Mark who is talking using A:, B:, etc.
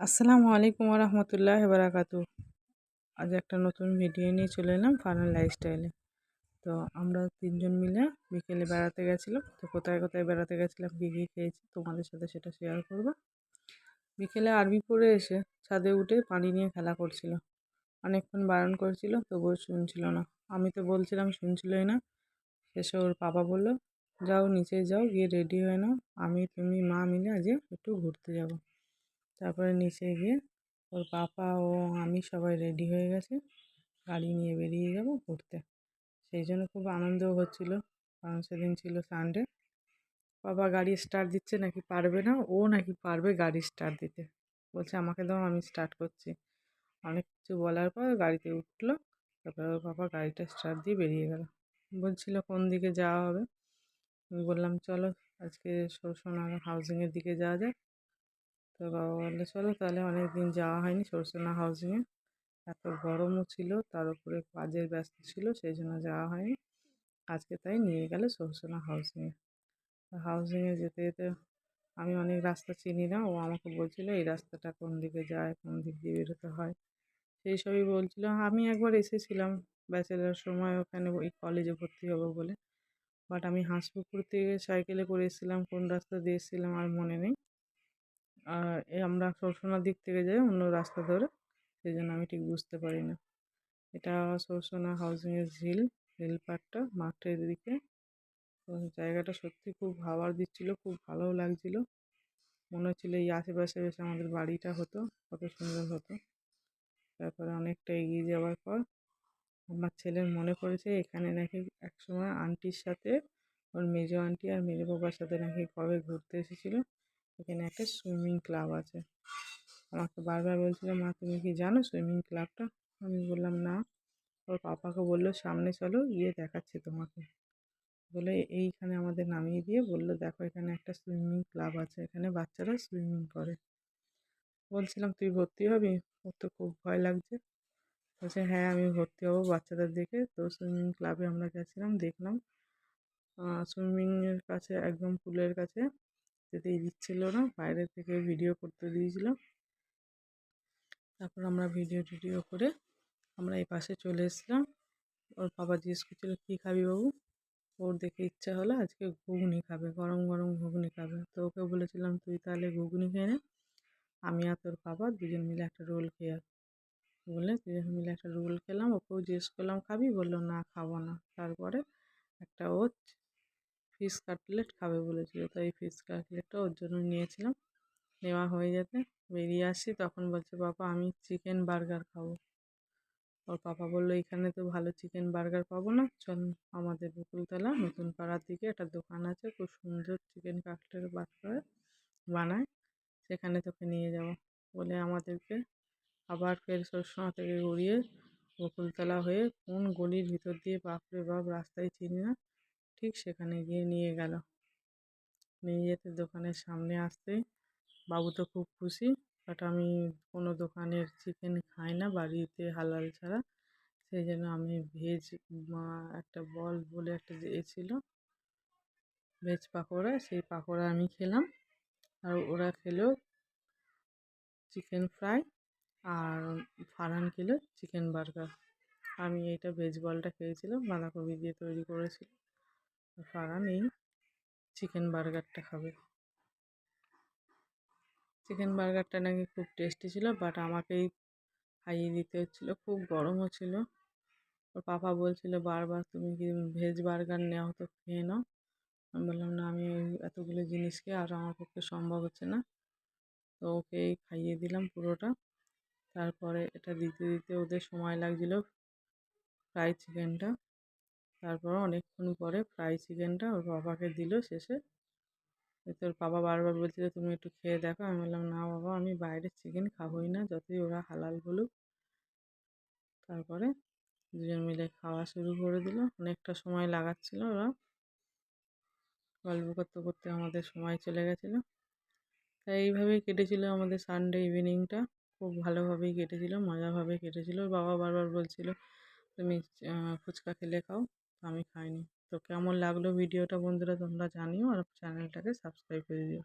A: আসসালামু আলাইকুম রহমতুল্লাহ বারাকাতু আজ একটা নতুন ভিডিও নিয়ে চলে এলাম ফার্নার লাইফস্টাইলে তো আমরা তিনজন মিলে বিকেলে বেড়াতে গেছিলাম। তো কোথায় কোথায় বেড়াতে গেছিলাম, কী কী খেয়েছি, তোমাদের সাথে সেটা শেয়ার করব। বিকেলে আরবি পড়ে এসে ছাদে উঠে পানি নিয়ে খেলা করছিল। অনেকক্ষণ বারণ করছিল, তবুও শুনছিল না। আমি তো বলছিলাম, শুনছিলই না। শেষে ওর বাবা বলল, যাও, নিচে যাও, গিয়ে রেডি হয়ে নাও। আমি, তুমি, মা মিলে আজকে একটু ঘুরতে যাব। তারপরে নিচে গিয়ে ওর পাপা ও আমি সবাই রেডি হয়ে গেছে। গাড়ি নিয়ে বেরিয়ে যাব ঘুরতে। সেই জন্য খুব আনন্দও হচ্ছিল। কারণ সেদিন ছিল সানডে বাবা গাড়ি স্টার্ট দিচ্ছে নাকি পারবে না? ও নাকি পারবে গাড়ি স্টার্ট দিতে। বলছে, আমাকে দাও, আমি স্টার্ট করছি। অনেক কিছু বলার পর গাড়িতে উঠল। তারপরে ওর বাবা গাড়িটা স্টার্ট দিয়ে বেরিয়ে গেল। বলছিল, কোন দিকে যাওয়া হবে? আমি বললাম, চলো, আজকে সরসোনার হাউজিংয়ের দিকে যাওয়া যাক। তো বাবা বলল চলো তাহলে অনেক দিন যাওয়া হয়নি সরসোনা হাউজিংয়ে এত গরমও ছিল, তার উপরে কাজের ব্যস্ত ছিল, সেই জন্য যাওয়া হয়নি। আজকে তাই নিয়ে গেলে সরসোনা হাউজিংয়ে হাউজিংয়ে যেতে যেতে আমি অনেক রাস্তা চিনি না, ও আমাকে বলছিল, এই রাস্তাটা কোন দিকে যায়, কোন দিক দিয়ে বেরোতে হয়? সেই সবই বলছিল। আমি একবার এসেছিলাম ব্যাচেলার সময় ওখানে ওই কলেজে ভর্তি হব বলে। বাট আমি হাঁসপুকুর থেকে সাইকেলে করে এসেছিলাম, কোন রাস্তা দিয়ে এসেছিলাম আর মনে নেই। আর আমরা সরসোনার দিক থেকে যাই অন্য রাস্তা ধরে, সেই জন্য আমি ঠিক বুঝতে পারি না। এটা সরসোনা হাউজিংয়ের ঝিল ঝিল পাড়টা, মাঠের দিকে। জায়গাটা সত্যি খুব হাওয়ার দিচ্ছিল, খুব ভালোও লাগছিল। মনে হচ্ছিল এই আশেপাশে বেশ আমাদের বাড়িটা হতো, কত সুন্দর হতো। তারপরে অনেকটা এগিয়ে যাওয়ার পর আমার ছেলের মনে পড়েছে, এখানে নাকি একসময় আন্টির সাথে ওর মেজো আন্টি আর মেজো বাবার সাথে নাকি কবে ঘুরতে এসেছিল। এখানে একটা সুইমিং ক্লাব আছে। আমাকে বারবার বলছিল, মা, তুমি কি জানো সুইমিং ক্লাবটা আমি বললাম, না। ওর পাপাকে বলল, সামনে চলো, গিয়ে দেখাচ্ছে তোমাকে। বলে, এইখানে আমাদের নামিয়ে দিয়ে বলল, দেখো, এখানে একটা সুইমিং ক্লাব আছে। এখানে বাচ্চারা সুইমিং করে। বলছিলাম, তুই ভর্তি হবি? ওর তো খুব ভয় লাগছে। বলছে হ্যাঁ আমি ভর্তি হব বাচ্চাদের দেখে। তো সুইমিং ক্লাবে আমরা গেছিলাম, দেখলাম। সুইমিংয়ের কাছে, একদম পুলের কাছে যেতেই দিচ্ছিল না, বাইরে থেকে ভিডিও করতে দিয়েছিল। তারপর আমরা ভিডিও টিডিও করে আমরা এই পাশে চলে এসেছিলাম। ওর বাবা জিজ্ঞেস করছিল, কী খাবি বাবু? ওর দেখে ইচ্ছা হলো আজকে ঘুগনি খাবে, গরম গরম ঘুগনি খাবে। তো ওকে বলেছিলাম, তুই তাহলে ঘুগনি খেয়ে নে, আমি আর তোর বাবা দুজন মিলে একটা রোল খেয়ে বলে দুজন মিলে একটা রোল খেলাম, ওকেও জিজ্ঞেস করলাম, খাবি? বলল, না, খাব না। তারপরে একটা ও ফিশ কাটলেট খাবে বলেছিল। তো এই ফিশ কাটলেটটা ওর জন্য নিয়েছিলাম। নেওয়া হয়ে যেতে বেরিয়ে আসি, তখন বলছে, বাবা, আমি চিকেন বার্গার খাব। ওর পাপা বলল, এখানে তো ভালো চিকেন বার্গার পাবো না। চল আমাদের বকুলতলা, নতুন পাড়ার দিকে একটা দোকান আছে। খুব সুন্দর চিকেন কাটলেট বার্গার বানায়। সেখানে তোকে নিয়ে যাব। বলে আমাদেরকে আবার ফের সরসমা থেকে ঘুরিয়ে বকুলতলা হয়ে কোন গলির ভিতর দিয়ে বাপরে বাপ রাস্তায় চিনি না ঠিক সেখানে গিয়ে নিয়ে গেল। নিয়ে যেতে দোকানের সামনে আসতেই বাবু তো খুব খুশি, বাট আমি কোনো দোকানের চিকেন খাই না, বাড়িতে হালাল ছাড়া। সেই জন্য আমি ভেজ একটা বল বলে একটা এ ছিল ভেজ পাকোড়া, সেই পাকোড়া আমি খেলাম। আর ওরা খেলো চিকেন ফ্রাই আর ফারান খেলো চিকেন বার্গার আমি এইটা ভেজ বলটা খেয়েছিলাম, বাঁধাকপি দিয়ে তৈরি করেছিল ফারহান এই চিকেন বার্গারটা খাবে। চিকেন বার্গারটা নাকি খুব টেস্টি ছিল বাট আমাকেই খাইয়ে দিতে হচ্ছিল। খুব গরমও ছিল। ওর পাপা বলছিল, বারবার তুমি কি ভেজ বার্গার নেওয়া তো খেয়ে নাও। আমি বললাম, না, আমি এতগুলো জিনিস খেয়ে আর আমার পক্ষে সম্ভব হচ্ছে না। তো ওকে খাইয়ে দিলাম পুরোটা। তারপরে এটা দিতে দিতে ওদের সময় লাগছিল ফ্রাই চিকেনটা। তারপর অনেকক্ষণ পরে ফ্রাই চিকেনটা ওর বাবাকে দিল শেষে। তোর বাবা বারবার বলছিল, তুমি একটু খেয়ে দেখো। আমি বললাম, না বাবা, আমি বাইরের চিকেন খাবোই না, যতই ওরা হালাল বলুক। তারপরে দুজন মিলে খাওয়া শুরু করে দিল। অনেকটা সময় লাগাচ্ছিল ওরা। গল্প করতে করতে আমাদের সময় চলে গেছিল। তাই এইভাবেই কেটেছিল আমাদের সানডে ইভিনিংটা খুব ভালোভাবেই কেটেছিল, মজাভাবে কেটেছিল। বাবা বারবার বলছিল, তুমি ফুচকা খেলে খাও। আমি খাইনি। তো কেমন লাগল ভিডিওটা বন্ধুরা তোমরা জানিও আর চ্যানেলটাকে সাবস্ক্রাইব করে দিও।